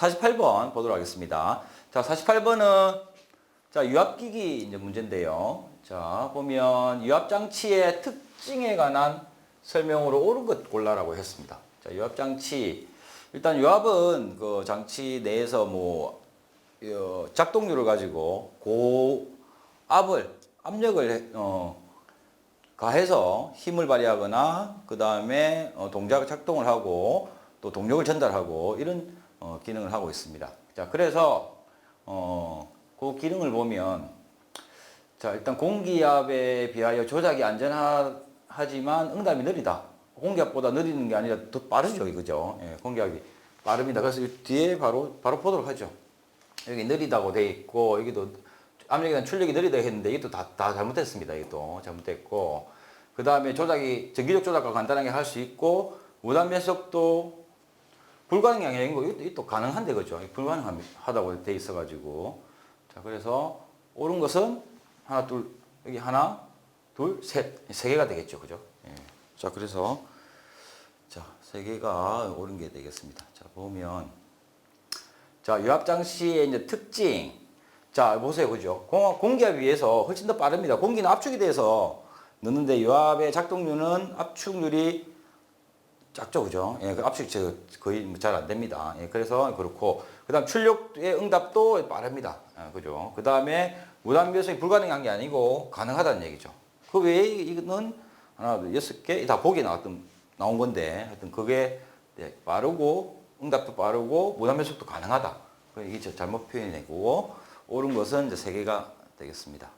48번 보도록 하겠습니다. 자, 48번은 자, 유압기기 이제 문제인데요. 자, 보면 유압장치의 특징에 관한 설명으로 옳은 것 골라라고 했습니다. 자, 유압장치. 일단 유압은 그 장치 내에서 뭐 어, 작동률을 가지고 고압을 압력을 해- 어, 가해서 힘을 발휘하거나 그 다음에 동작 작동을 하고 또 동력을 전달하고 이런 어, 기능을 하고 있습니다. 자 그래서 어, 그 기능을 보면 자 일단 공기압에 비하여 조작이 안전하지만 응답이 느리다. 공기압보다 느리는 게 아니라 더 빠르죠, 그죠? 예, 공기압이 빠릅니다. 그래서 이 뒤에 바로 바로 보도록 하죠. 여기 느리다고 돼 있고 여기도 압력이나 출력이 느리다 했는데 이것도 다, 다 잘못됐습니다. 이것도 잘못됐고 그 다음에 조작이 전기적 조작과 간단하게 할 수 있고 무단 변속도 불가능이 아니고 이것도, 가능한데 그죠? 불가능하다고 돼 있어가지고 자 그래서 옳은 것은 하나 둘 여기 하나 둘셋세 개가 되겠죠, 그죠? 예. 자 그래서 자세 개가 옳은 게 되겠습니다. 자 보면 자, 유압장치의 이제 특징. 자, 보세요. 그죠? 공, 공기압에 비해서 훨씬 더 빠릅니다. 공기는 압축이 돼서 넣는데 유압의 작동률은 압축률이 작죠. 그죠? 예, 그 압축이 저- 거의 잘 안 됩니다. 예, 그래서 그렇고. 그 다음 출력의 응답도 빠릅니다. 예, 그죠? 그 다음에 무단 변속이 불가능한 게 아니고 가능하다는 얘기죠. 그 외에 이거는 하나, 둘, 여섯 개, 다 보기에 나왔던, 나온 건데, 하여튼 그게 네, 빠르고, 응답도 빠르고, 무단 변속도 가능하다. 그 이게 저 잘못 표현이고, 옳은 것은 이제 세 개가 되겠습니다.